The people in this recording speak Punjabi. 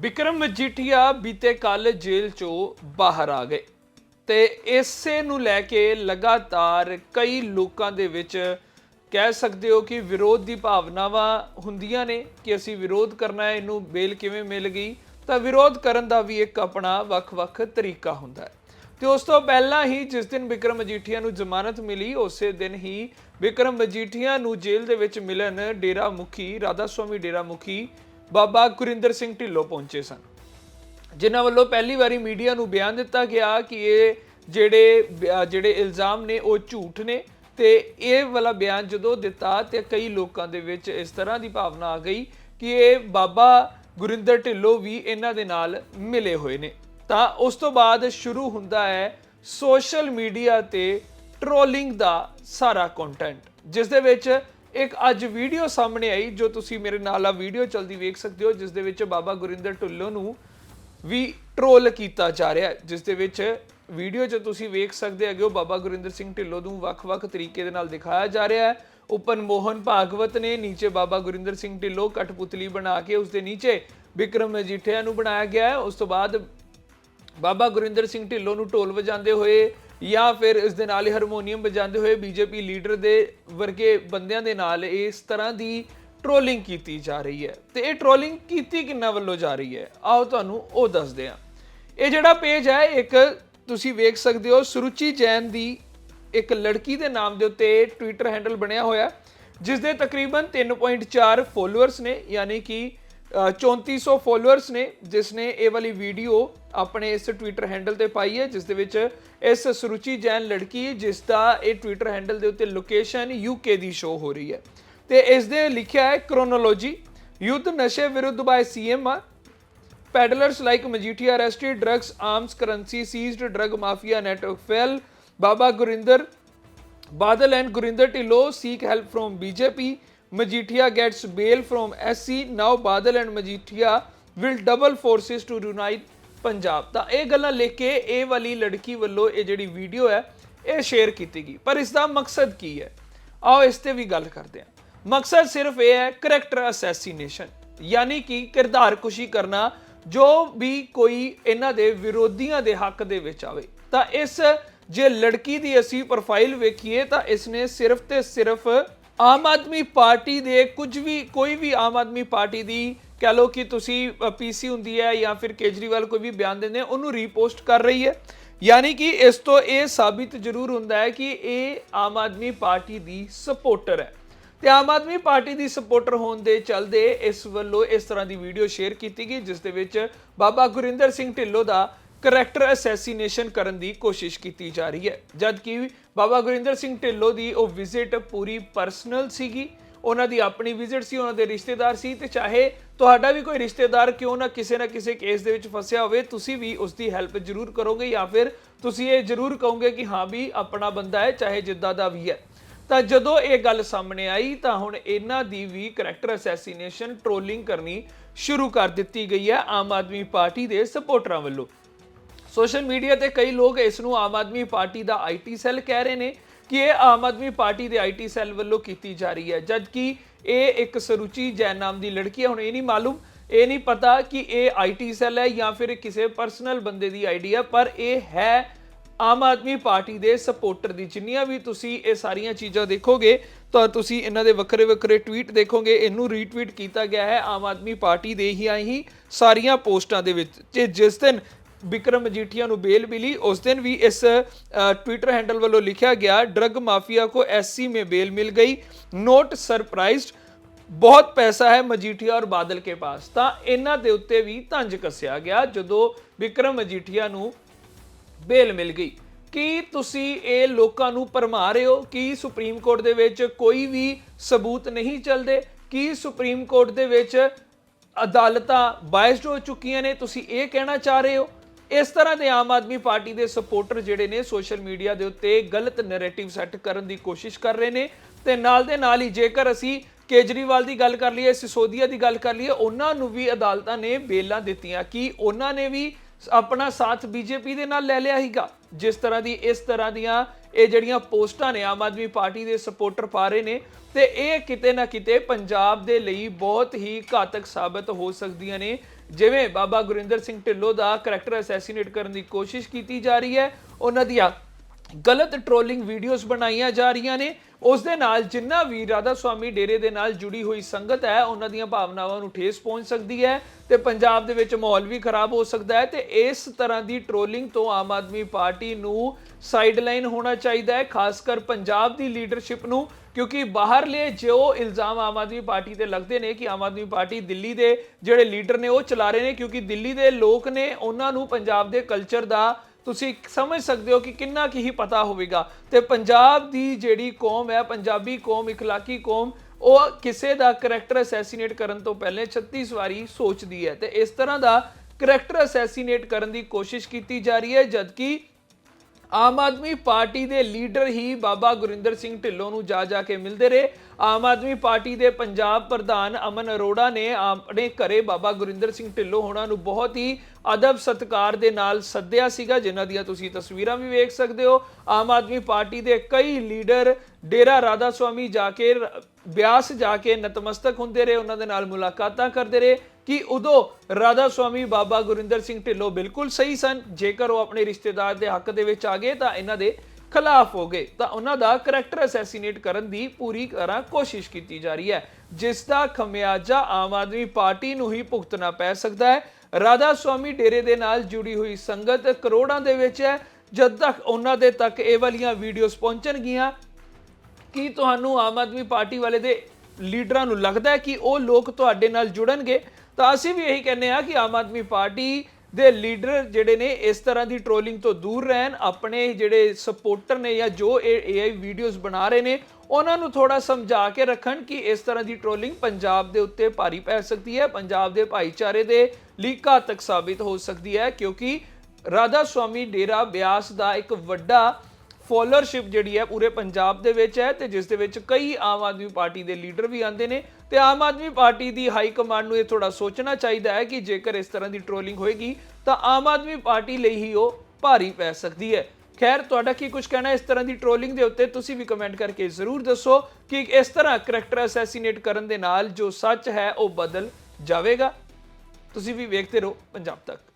ਵਿਕਰਮ ਮਜੀਠੀਆ ਬੀਤੇ ਕੱਲ ਜੇਲ੍ਹ ਚੋਂ ਬਾਹਰ ਆ ਗਏ ਤੇ ਇਸੇ ਨੂੰ ਲੈ ਕੇ ਲਗਾਤਾਰ ਕਈ ਲੋਕਾਂ ਦੇ ਵਿੱਚ ਕਹਿ ਸਕਦੇ ਹੋ ਕਿ ਵਿਰੋਧ ਦੀ ਭਾਵਨਾਵਾਂ ਹੁੰਦੀਆਂ ਨੇ ਕਿ ਅਸੀਂ ਵਿਰੋਧ ਕਰਨਾ ਹੈ, ਇਹਨੂੰ ਬੇਲ ਕਿਵੇਂ ਮਿਲ ਗਈ? ਤਾਂ ਵਿਰੋਧ ਕਰਨ ਦਾ ਵੀ ਇੱਕ ਆਪਣਾ ਵੱਖ-ਵੱਖ ਤਰੀਕਾ ਹੁੰਦਾ ਹੈ। ਤੇ ਉਸ ਤੋਂ ਪਹਿਲਾਂ ਹੀ ਜਿਸ ਦਿਨ ਵਿਕਰਮ ਮਜੀਠੀਆ ਨੂੰ ਜ਼ਮਾਨਤ ਮਿਲੀ, ਉਸੇ ਦਿਨ ਹੀ ਵਿਕਰਮ ਮਜੀਠੀਆ ਨੂੰ ਜੇਲ੍ਹ ਦੇ ਵਿੱਚ ਮਿਲਣ ਡੇਰਾ ਮੁਖੀ, ਰਾਧਾ ਸਵਾਮੀ ਡੇਰਾ ਮੁਖੀ ਬਾਬਾ ਗੁਰਿੰਦਰ ਸਿੰਘ ਢਿੱਲੋਂ ਪਹੁੰਚੇ ਸਨ। ਜਿਨ੍ਹਾਂ ਵੱਲੋਂ ਪਹਿਲੀ ਵਾਰੀ ਮੀਡੀਆ ਨੂੰ ਬਿਆਨ ਦਿੱਤਾ ਗਿਆ ਕਿ ਇਹ ਜਿਹੜੇ ਜਿਹੜੇ ਇਲਜ਼ਾਮ ਨੇ ਉਹ ਝੂਠ ਨੇ ਤੇ ਇਹ ਵਾਲਾ ਬਿਆਨ ਜਦੋਂ ਦਿੱਤਾ ਤੇ ਕਈ ਲੋਕਾਂ ਦੇ ਵਿੱਚ ਇਸ ਤਰ੍ਹਾਂ ਦੀ ਭਾਵਨਾ ਆ ਗਈ ਕਿ ਇਹ ਬਾਬਾ ਗੁਰਿੰਦਰ ਢਿੱਲੋਂ ਵੀ ਇਹਨਾਂ ਦੇ ਨਾਲ ਮਿਲੇ ਹੋਏ ਨੇ। ਤਾਂ ਉਸ ਤੋਂ ਬਾਅਦ ਸ਼ੁਰੂ ਹੁੰਦਾ ਹੈ ਸੋਸ਼ਲ ਮੀਡੀਆ ਤੇ ਟ੍ਰੋਲਿੰਗ ਦਾ ਸਾਰਾ ਕੰਟੈਂਟ ਜਿਸ ਦੇ ਵਿੱਚ ਇੱਕ ਅੱਜ ਵੀਡੀਓ ਸਾਹਮਣੇ ਆਈ ਜੋ ਤੁਸੀਂ ਮੇਰੇ ਨਾਲ ਆ ਵੀਡੀਓ ਚਲਦੀ ਵੇਖ ਸਕਦੇ ਹੋ, ਜਿਸ ਦੇ ਵਿੱਚ ਬਾਬਾ ਗੁਰਿੰਦਰ ਢਿੱਲੋਂ ਨੂੰ ਵੀ ਟ੍ਰੋਲ ਕੀਤਾ ਜਾ ਰਿਹਾ ਜਿਸ ਦੇ ਵਿੱਚ ਵੀਡੀਓ 'ਚ ਤੁਸੀਂ ਵੇਖ ਸਕਦੇ ਹੈਗੇ ਹੋ, ਬਾਬਾ ਗੁਰਿੰਦਰ ਸਿੰਘ ਢਿੱਲੋਂ ਨੂੰ ਵੱਖ-ਵੱਖ ਤਰੀਕੇ ਦੇ ਨਾਲ ਦਿਖਾਇਆ ਜਾ ਰਿਹਾ ਹੈ। ਉਪਨ ਮੋਹਨ ਭਾਗਵਤ ਨੇ ਨੀਚੇ ਬਾਬਾ ਗੁਰਿੰਦਰ ਸਿੰਘ ਢਿੱਲੋਂ ਕਠਪੁਤਲੀ ਬਣਾ ਕੇ ਉਸ ਦੇ ਨੀਚੇ ਵਿਕਰਮ ਮਜੀਠੀਆ ਨੂੰ ਬਣਾਇਆ ਗਿਆ ਹੈ। ਉਸ ਤੋਂ ਬਾਅਦ ਬਾਬਾ ਗੁਰਿੰਦਰ ਸਿੰਘ ਢਿੱਲੋਂ ਨੂੰ ਢੋਲ ਵਜਾਉਂਦੇ ਹੋਏ ਜਾਂ ਫਿਰ ਇਸ ਦੇ ਨਾਲ ਹੀ ਹਾਰਮੋਨੀਅਮ ਵਜਾਉਂਦੇ ਹੋਏ ਬੀਜੇਪੀ ਲੀਡਰ ਦੇ ਵਰਗੇ ਬੰਦਿਆਂ ਦੇ ਨਾਲ ਇਸ ਤਰ੍ਹਾਂ ਦੀ ਟ੍ਰੋਲਿੰਗ ਕੀਤੀ ਜਾ ਰਹੀ ਹੈ। ਤੇ ਇਹ ਟ੍ਰੋਲਿੰਗ ਕੀਤੀ ਕਿੰਨਾ ਵੱਲੋਂ ਜਾ ਰਹੀ ਹੈ? ਆਓ ਤੁਹਾਨੂੰ ਉਹ ਦੱਸਦੇ ਹਾਂ। ਇਹ ਜਿਹੜਾ ਪੇਜ ਹੈ, ਇੱਕ ਤੁਸੀਂ ਵੇਖ ਸਕਦੇ ਹੋ, ਸੁਰੁਚੀ ਜੈਨ ਦੀ ਇੱਕ ਲੜਕੀ ਦੇ ਨਾਮ ਦੇ ਉੱਤੇ ਟਵਿੱਟਰ ਹੈਂਡਲ ਬਣਿਆ ਹੋਇਆ ਜਿਸ ਦੇ ਤਕਰੀਬਨ 3.4 ਫੋਲੋਅਰਸ ਨੇ, ਯਾਨੀ ਕਿ 3400 ਫੋਲੋਅਰਸ ਨੇ ਜਿਸ ਨੇ ਇਹ ਵਾਲੀ ਵੀਡੀਓ ਆਪਣੇ ਇਸ ਟਵਿੱਟਰ ਹੈਂਡਲ ਤੇ ਪਾਈ ਹੈ ਜਿਸ ਦੇ ਵਿੱਚ ਇਸ ਸੁਰੁਚੀ ਜੈਨ ਲੜਕੀ ਜਿਸ ਦਾ ਇਹ ਟਵਿੱਟਰ ਹੈਂਡਲ ਦੇ ਉੱਤੇ ਲੋਕੇਸ਼ਨ ਯੂਕੇ ਦੀ ਸ਼ੋ ਹੋ ਰਹੀ ਹੈ ਤੇ ਇਸ ਦੇ ਲਿਖਿਆ ਹੈ ਕ੍ਰੋਨੋਲੋਜੀ ਯੁੱਧ ਨਸ਼ੇ ਵਿਰੁੱਧ by CM peddlers like Majithia arrested drugs arms currency seized drug mafia network fail Baba Gurinder Badal and Gurinder Dhillon seek help from BJP Majithia gets bail from SC. Now Badal and Majithia will double forces to unite Punjab ਤਾਂ ਇਹ ਗੱਲਾਂ ਲਿਖ ਕੇ ਇਹ ਵਾਲੀ ਲੜਕੀ ਵੱਲੋਂ ਇਹ ਜਿਹੜੀ ਵੀਡੀਓ ਹੈ, ਇਹ ਸ਼ੇਅਰ ਕੀਤੀ ਗਈ। ਪਰ ਇਸ ਦਾ ਮਕਸਦ ਕੀ ਹੈ? ਆਓ ਇਸ ਤੇ ਵੀ ਗੱਲ ਕਰਦੇ ਹਾਂ। ਮਕਸਦ ਸਿਰਫ ਇਹ ਹੈ ਕਰੈਕਟਰ ਅਸੈਸੀਨੇਸ਼ਨ ਯਾਨੀ ਕਿ ਕਿਰਦਾਰ ਕੁਸ਼ੀ ਕਰਨਾ, ਜੋ ਵੀ ਕੋਈ ਇਹਨਾਂ ਦੇ ਵਿਰੋਧੀਆਂ ਦੇ ਹੱਕ ਦੇ ਵਿੱਚ ਆਵੇ। ਤਾਂ ਇਸ ਜੇ ਲੜਕੀ ਦੀ ਅਸੀਂ ਪ੍ਰੋਫਾਈਲ ਵੇਖੀਏ, ਤਾਂ ਇਸਨੇ ਸਿਰਫ ਤੇ ਸਿਰਫ ਆਮ ਆਦਮੀ ਪਾਰਟੀ ਦੇ ਕੁਝ ਵੀ, ਕੋਈ ਵੀ ਆਮ ਆਦਮੀ ਪਾਰਟੀ ਦੀ ਕਹ ਲਓ ਕਿ ਤੁਸੀਂ ਪੀਸੀ ਹੁੰਦੀ ਹੈ ਜਾਂ ਫਿਰ ਕੇਜਰੀਵਾਲ ਕੋਈ ਵੀ ਬਿਆਨ ਦਿੰਦੇ, ਉਹਨੂੰ ਰੀਪੋਸਟ ਕਰ ਰਹੀ ਹੈ। ਯਾਨੀ ਕਿ ਇਸ ਤੋਂ ਇਹ ਸਾਬਿਤ ਜ਼ਰੂਰ ਹੁੰਦਾ ਹੈ ਕਿ ਇਹ ਆਮ ਆਦਮੀ ਪਾਰਟੀ ਦੀ ਸਪੋਰਟਰ ਹੈ। ਤੇ ਆਮ ਆਦਮੀ ਪਾਰਟੀ ਦੀ ਸਪੋਰਟਰ ਹੋਣ ਦੇ ਚਲਦੇ ਇਸ ਵੱਲੋਂ ਇਸ ਤਰ੍ਹਾਂ ਦੀ ਵੀਡੀਓ ਸ਼ੇਅਰ ਕੀਤੀ ਗਈ, ਜਿਸ ਦੇ ਵਿੱਚ ਬਾਬਾ ਗੁਰਿੰਦਰ ਸਿੰਘ ਢਿੱਲੋਂ ਦਾ ਕਰੈਕਟਰ ਅਸੈਸੀਨੇਸ਼ਨ ਕਰਨ ਦੀ ਕੋਸ਼ਿਸ਼ ਕੀਤੀ ਜਾ ਰਹੀ ਹੈ। ਜਦਕਿ ਬਾਬਾ ਗੁਰਿੰਦਰ ਸਿੰਘ ਢਿੱਲੋਂ ਦੀ ਉਹ ਵਿਜ਼ਿਟ ਪੂਰੀ ਪਰਸਨਲ ਸੀਗੀ। ਉਹਨਾਂ ਦੀ ਆਪਣੀ ਵਿਜ਼ਿਟ ਸੀ, ਉਹਨਾਂ ਦੇ ਰਿਸ਼ਤੇਦਾਰ ਸੀ ਤੇ ਚਾਹੇ ਤੁਹਾਡਾ ਵੀ ਕੋਈ ਰਿਸ਼ਤੇਦਾਰ ਕਿਉਂ ਨਾ ਕਿਸੇ ਨਾ ਕਿਸੇ ਕੇਸ ਦੇ ਵਿੱਚ ਫਸਿਆ ਹੋਵੇ, ਤੁਸੀਂ ਵੀ ਉਸ ਦੀ ਹੈਲਪ ਜ਼ਰੂਰ ਕਰੋਗੇ ਜਾਂ ਫਿਰ ਤੁਸੀਂ ਇਹ ਜ਼ਰੂਰ ਕਹੋਗੇ ਕਿ ਹਾਂ ਵੀ ਆਪਣਾ ਬੰਦਾ ਹੈ, ਚਾਹੇ ਜਿੱਦਾਂ ਦਾ ਵੀ ਹੈ। ਤਾਂ ਜਦੋਂ ਇਹ ਗੱਲ ਸਾਹਮਣੇ ਆਈ, ਤਾਂ ਹੁਣ ਇਹਨਾਂ ਦੀ ਵੀ ਕਰੈਕਟਰ ਅਸੈਸੀਨੇਸ਼ਨ ਟ੍ਰੋਲਿੰਗ ਕਰਨੀ ਸ਼ੁਰੂ ਕਰ ਦਿੱਤੀ ਗਈ ਹੈ ਆਮ ਆਦਮੀ ਪਾਰਟੀ ਦੇ ਸਪੋਰਟਰਾਂ ਵੱਲੋਂ। ਸੋਸ਼ਲ ਮੀਡੀਆ ਤੇ ਕਈ ਲੋਕ ਇਸ ਨੂੰ ਆਮ ਆਦਮੀ ਪਾਰਟੀ ਦਾ ਆਈਟੀ ਸੈੱਲ ਕਹਿ ਰਹੇ ਨੇ ਕਿ ਇਹ ਆਮ ਆਦਮੀ ਪਾਰਟੀ ਦੇ ਆਈਟੀ ਸੈੱਲ ਵੱਲੋਂ ਕੀਤੀ ਜਾ ਰਹੀ ਹੈ। ਜਦਕਿ ਇਹ ਇੱਕ ਸਰੂਚੀ ਜੈਨ ਨਾਮ ਦੀ ਲੜਕੀ ਹੈ, ਹੁਣ ਇਹ ਨਹੀਂ ਮਾਲੂਮ। ਇਹ ਨਹੀਂ ਪਤਾ ਕਿ ਇਹ ਆਈਟੀ ਸੈੱਲ ਹੈ ਜਾਂ ਫਿਰ ਕਿਸੇ ਪਰਸਨਲ ਬੰਦੇ ਦੀ ਆਈਡੀ ਹੈ, ਪਰ ਇਹ ਹੈ ਆਮ ਆਦਮੀ ਪਾਰਟੀ ਦੇ ਸਪੋਰਟਰ ਦੀ। ਜਿੰਨੀਆਂ ਵੀ ਤੁਸੀਂ ਇਹ ਸਾਰੀਆਂ ਚੀਜ਼ਾਂ ਦੇਖੋਗੇ, ਤਾਂ ਤੁਸੀਂ ਇਹਨਾਂ ਦੇ ਵੱਖਰੇ ਵੱਖਰੇ ਟਵੀਟ ਦੇਖੋਗੇ। ਇਹਨੂੰ ਰੀਟਵੀਟ ਕੀਤਾ ਗਿਆ ਹੈ ਆਮ ਆਦਮੀ ਪਾਰਟੀ ਦੇ ਹੀ ਆਈ ਹੀ ਸਾਰੀਆਂ ਪੋਸਟਾਂ ਦੇ ਵਿੱਚ। ਤੇ ਜਿਸ ਦਿਨ ਵਿਕਰਮ ਮਜੀਠੀਆ ਨੂੰ ਬੇਲ ਮਿਲੀ ਉਸ ਦਿਨ ਵੀ ਇਸ ਟਵਿੱਟਰ ਹੈਂਡਲ ਵੱਲੋਂ ਲਿਖਿਆ ਗਿਆ ਡਰਗ ਮਾਫੀਆ ਕੋ ਐਸਸੀ में बेल मिल गई नोट सरप्राइज्ड ਬਹੁਤ ਪੈਸਾ ਹੈ ਮਜੀਠੀਆ ਔਰ ਬਾਦਲ ਕੇ ਪਾਸ ਤਾਂ ਇਹਨਾਂ ਦੇ ਉੱਤੇ ਵੀ ਤੰਜ ਕੱਸਿਆ ਗਿਆ ਜਦੋਂ ਵਿਕਰਮ ਮਜੀਠੀਆ ਨੂੰ ਬੇਲ ਮਿਲ ਗਈ ਕੀ ਤੁਸੀਂ ਇਹ ਲੋਕਾਂ ਨੂੰ ਭਰਮਾ ਰਹੇ ਹੋ ਕਿ ਸੁਪਰੀਮ ਕੋਰਟ ਦੇ ਵਿੱਚ ਕੋਈ ਵੀ ਸਬੂਤ ਨਹੀਂ ਚੱਲਦੇ ਕੀ ਸੁਪਰੀਮ ਕੋਰਟ ਦੇ ਵਿੱਚ ਅਦਾਲਤਾਂ ਬਾਇਸਡ ਹੋ ਚੁੱਕੀਆਂ ਨੇ ਤੁਸੀਂ ਇਹ ਕਹਿਣਾ ਚਾਹ ਰਹੇ ਹੋ ਇਸ ਤਰ੍ਹਾਂ ਦੇ ਆਮ ਆਦਮੀ ਪਾਰਟੀ ਦੇ ਸਪੋਰਟਰ ਜਿਹੜੇ ਨੇ ਸੋਸ਼ਲ ਮੀਡੀਆ ਦੇ ਉੱਤੇ ਗਲਤ ਨੈਰੇਟਿਵ ਸੈੱਟ ਕਰਨ ਦੀ ਕੋਸ਼ਿਸ਼ ਕਰ ਰਹੇ ਨੇ ਤੇ ਨਾਲ ਦੇ ਨਾਲ ਹੀ ਜੇਕਰ ਅਸੀਂ ਕੇਜਰੀਵਾਲ ਦੀ ਗੱਲ ਕਰ ਲਈਏ, ਸਿਸੋਦੀਆ ਦੀ ਗੱਲ ਕਰ ਲਈਏ, ਉਹਨਾਂ ਨੂੰ ਵੀ ਅਦਾਲਤਾਂ ਨੇ ਬੇਲਾਂ ਦਿੱਤੀਆਂ ਕਿ ਉਹਨਾਂ ਨੇ ਵੀ ਆਪਣਾ ਸਾਥ ਬੀਜੇਪੀ ਦੇ ਨਾਲ ਲੈ ਲਿਆ ਹੀਗਾ ਜਿਸ ਤਰ੍ਹਾਂ ਦੀ ਇਸ ਤਰ੍ਹਾਂ ਦੀਆਂ ਇਹ ਜਿਹੜੀਆਂ ਪੋਸਟਾਂ ਨੇ ਆਮ ਆਦਮੀ ਪਾਰਟੀ ਦੇ ਸਪੋਰਟਰ ਪਾ ਰਹੇ ਨੇ ਤੇ ਇਹ ਕਿਤੇ ਨਾ ਕਿਤੇ ਪੰਜਾਬ ਦੇ ਲਈ ਬਹੁਤ ਹੀ ਘਾਤਕ ਸਾਬਤ ਹੋ ਸਕਦੀਆਂ ਨੇ ਜਿਵੇਂ ਬਾਬਾ ਗੁਰਿੰਦਰ ਸਿੰਘ ਢਿੱਲੋਂ ਦਾ ਕਰੈਕਟਰ ਅਸੈਸੀਨੇਟ ਕਰਨ ਦੀ ਕੋਸ਼ਿਸ਼ ਕੀਤੀ ਜਾ ਰਹੀ ਹੈ, ਉਹਨਾਂ ਦੀਆਂ ਗਲਤ ਟ੍ਰੋਲਿੰਗ ਵੀਡੀਓਜ਼ ਬਣਾਈਆਂ ਜਾ ਰਹੀਆਂ ਨੇ ਉਸ ਦੇ ਨਾਲ ਜਿੰਨਾ ਵੀ ਰਾਧਾ ਸੁਆਮੀ ਡੇਰੇ ਦੇ ਨਾਲ ਜੁੜੀ ਹੋਈ ਸੰਗਤ ਹੈ, ਉਹਨਾਂ ਦੀਆਂ ਭਾਵਨਾਵਾਂ ਨੂੰ ਠੇਸ ਪਹੁੰਚ ਸਕਦੀ ਹੈ ਤੇ ਪੰਜਾਬ ਦੇ ਵਿੱਚ ਮਾਹੌਲ ਵੀ ਖਰਾਬ ਹੋ ਸਕਦਾ ਹੈ ਤੇ ਇਸ ਤਰ੍ਹਾਂ ਦੀ ਟ੍ਰੋਲਿੰਗ ਤੋਂ ਆਮ ਆਦਮੀ ਪਾਰਟੀ ਨੂੰ ਸਾਈਡਲਾਈਨ ਹੋਣਾ ਚਾਹੀਦਾ ਹੈ, ਖਾਸ ਕਰ ਪੰਜਾਬ ਦੀ ਲੀਡਰਸ਼ਿਪ ਨੂੰ, ਕਿਉਂਕਿ ਬਾਹਰਲੇ ਜੋ ਇਲਜ਼ਾਮ ਆਮ ਆਦਮੀ ਪਾਰਟੀ ਤੇ ਲੱਗਦੇ ਨੇ ਕਿ ਆਮ ਆਦਮੀ ਪਾਰਟੀ ਦਿੱਲੀ ਦੇ ਜਿਹੜੇ ਲੀਡਰ ਨੇ ਉਹ ਚਲਾ ਰਹੇ ਨੇ, ਕਿਉਂਕਿ ਦਿੱਲੀ ਦੇ ਲੋਕ ਨੇ, ਉਹਨਾਂ ਨੂੰ ਪੰਜਾਬ ਦੇ ਕਲਚਰ ਦਾ ਤੁਸੀਂ ਸਮਝ ਸਕਦੇ ਹੋ ਕਿ ਕਿੰਨਾ ਕੀ ਹੀ ਪਤਾ ਹੋਵੇਗਾ। ਤੇ ਪੰਜਾਬ ਦੀ ਜਿਹੜੀ ਕੌਮ ਹੈ, ਪੰਜਾਬੀ ਕੌਮ, ਇਖਲਾਕੀ ਕੌਮ, ਉਹ ਕਿਸੇ ਦਾ ਕਰੈਕਟਰ ਅਸੈਸੀਨੇਟ ਕਰਨ ਤੋਂ ਪਹਿਲੇ 36 ਵਾਰੀ ਸੋਚਦੀ ਹੈ। ਤੇ ਇਸ ਤਰ੍ਹਾਂ ਦਾ ਕਰੈਕਟਰ ਅਸੈਸੀਨੇਟ ਕਰਨ ਦੀ ਕੋਸ਼ਿਸ਼ ਕੀਤੀ ਜਾ ਰਹੀ ਹੈ, ਜਦਕਿ ਆਮ ਆਦਮੀ ਪਾਰਟੀ ਦੇ ਲੀਡਰ ਹੀ ਬਾਬਾ ਗੁਰਿੰਦਰ ਸਿੰਘ ਢਿੱਲੋਂ ਨੂੰ ਜਾ ਜਾ ਕੇ ਮਿਲਦੇ ਰਹੇ। ਆਮ ਆਦਮੀ ਪਾਰਟੀ ਦੇ ਪੰਜਾਬ ਪ੍ਰਧਾਨ ਅਮਨ ਅਰੋੜਾ ਨੇ ਆਪਣੇ ਘਰੇ ਬਾਬਾ ਗੁਰਿੰਦਰ ਸਿੰਘ ਢਿੱਲੋਂ ਹੋਣਾ ਨੂੰ ਬਹੁਤ ਹੀ ਅਦਬ ਸਤਕਾਰ ਦੇ ਨਾਲ ਸੱਦਿਆ ਸੀਗਾ, ਜਿਨ੍ਹਾਂ ਦੀਆਂ ਤੁਸੀਂ ਤਸਵੀਰਾਂ ਵੀ ਵੇਖ ਸਕਦੇ ਹੋ। ਆਮ ਆਦਮੀ ਪਾਰਟੀ ਦੇ ਕਈ ਲੀਡਰ ਡੇਰਾ ਰਾਧਾ ਸੁਆਮੀ ਜਾ ਕੇ, ਬਿਆਸ ਜਾ ਕੇ ਨਤਮਸਤਕ ਹੁੰਦੇ ਰਹੇ, ਉਹਨਾਂ ਦੇ ਨਾਲ ਮੁਲਾਕਾਤਾਂ ਕਰਦੇ ਰਹੇ। ਕਿ ਉਦੋਂ ਰਾਧਾ ਸੁਆਮੀ ਬਾਬਾ ਗੁਰਿੰਦਰ ਸਿੰਘ ਢਿੱਲੋਂ ਬਿਲਕੁਲ ਸਹੀ ਸਨ? ਜੇਕਰ ਉਹ ਆਪਣੇ ਰਿਸ਼ਤੇਦਾਰ ਦੇ ਹੱਕ ਦੇ ਵਿੱਚ ਆ ਗਏ, ਤਾਂ ਇਹਨਾਂ ਦੇ ਖਿਲਾਫ ਹੋ ਗਏ। ਤਾਂ ਉਹਨਾਂ ਦਾ ਕਰੈਕਟਰ ਅਸੈਸੀਨੇਟ ਕਰਨ ਦੀ ਪੂਰੀ ਤਰ੍ਹਾਂ ਕੋਸ਼ਿਸ਼ ਕੀਤੀ ਜਾ ਰਹੀ ਹੈ। ਜਿਸ ਦਾ ਖਮਿਆਜਾ ਆਮ ਆਦਮੀ ਪਾਰਟੀ ਨੂੰ ਹੀ ਭੁਗਤਣਾ ਪੈ ਸਕਦਾ ਹੈ। ਰਾਧਾ ਸੁਆਮੀ ਡੇਰੇ ਦੇ ਨਾਲ ਜੁੜੀ ਹੋਈ ਸੰਗਤ ਕਰੋੜਾਂ ਦੇ ਵਿੱਚ ਹੈ। ਜਦ ਤੱਕ ਉਹਨਾਂ ਦੇ ਤੱਕ ਇਹ ਵਾਲੀਆਂ ਵੀਡੀਓਜ਼ ਪਹੁੰਚਣਗੀਆਂ, ਕੀ ਤੁਹਾਨੂੰ ਆਮ ਆਦਮੀ ਪਾਰਟੀ ਵਾਲੇ ਦੇ ਲੀਡਰਾਂ ਨੂੰ ਲੱਗਦਾ ਹੈ ਕਿ ਉਹ ਲੋਕ ਤੁਹਾਡੇ ਨਾਲ ਜੁੜਨਗੇ? ਤਾਂ ਅਸੀਂ ਵੀ ਇਹੀ ਕਹਿੰਦੇ ਆ ਕਿ ਆਮ ਆਦਮੀ ਪਾਰਟੀ ਦੇ ਲੀਡਰ ਜਿਹੜੇ ਨੇ ਇਸ ਤਰ੍ਹਾਂ ਦੀ ਟ੍ਰੋਲਿੰਗ ਤੋਂ ਦੂਰ ਰਹਿਣ, ਆਪਣੇ ਜਿਹੜੇ ਸਪੋਰਟਰ ਨੇ ਜਾਂ ਜੋ ਇਹ AI ਵੀਡੀਓਜ਼ ਬਣਾ ਰਹੇ ਨੇ, ਉਹਨਾਂ ਨੂੰ ਥੋੜਾ ਸਮਝਾ ਕੇ ਰੱਖਣ ਕਿ ਇਸ ਤਰ੍ਹਾਂ ਦੀ ਟ੍ਰੋਲਿੰਗ ਪੰਜਾਬ ਦੇ ਉੱਤੇ ਭਾਰੀ ਪੈ ਸਕਦੀ ਹੈ, ਪੰਜਾਬ ਦੇ ਭਾਈਚਾਰੇ ਦੇ ਲਈ ਘਾਤਕ ਸਾਬਿਤ ਹੋ ਸਕਦੀ ਹੈ, ਕਿਉਂਕਿ ਰਾਧਾ ਸਵਾਮੀ ਡੇਰਾ ਬਿਆਸ ਦਾ ਇੱਕ ਵੱਡਾ ਫੋਲੋਅਰਸ਼ਿਪ ਜਿਹੜੀ ਹੈ ਪੂਰੇ ਪੰਜਾਬ ਦੇ ਵਿੱਚ ਹੈ ਤੇ ਜਿਸ ਦੇ ਵਿੱਚ ਕਈ ਆਮ ਆਦਮੀ ਪਾਰਟੀ ਦੇ ਲੀਡਰ ਵੀ ਆਉਂਦੇ ਨੇ ਤੇ ਆਮ ਆਦਮੀ ਪਾਰਟੀ ਦੀ ਹਾਈ ਕਮਾਂਡ ਨੂੰ ਇਹ ਥੋੜਾ ਸੋਚਣਾ ਚਾਹੀਦਾ ਹੈ ਕਿ ਜੇਕਰ ਇਸ ਤਰ੍ਹਾਂ ਦੀ ਟ੍ਰੋਲਿੰਗ ਹੋਏਗੀ ਤਾਂ ਆਮ ਆਦਮੀ ਪਾਰਟੀ ਲਈ ਹੀ ਉਹ ਭਾਰੀ ਪੈ ਸਕਦੀ ਹੈ। ਖੈਰ, ਤੁਹਾਡਾ ਕੀ ਕੁਝ ਕਹਿਣਾ ਇਸ ਤਰ੍ਹਾਂ ਦੀ ਟ੍ਰੋਲਿੰਗ ਦੇ ਉੱਤੇ? ਤੁਸੀਂ ਵੀ ਕਮੈਂਟ ਕਰਕੇ ਜ਼ਰੂਰ ਦੱਸੋ ਕਿ ਇਸ ਤਰ੍ਹਾਂ ਕਰੈਕਟਰ ਅਸੈਸੀਨੇਟ ਕਰਨ ਦੇ ਨਾਲ ਜੋ ਸੱਚ ਹੈ ਉਹ ਬਦਲ ਜਾਵੇਗਾ। ਤੁਸੀਂ ਵੀ ਵੇਖਦੇ ਰਹੋ ਪੰਜਾਬ ਤੱਕ।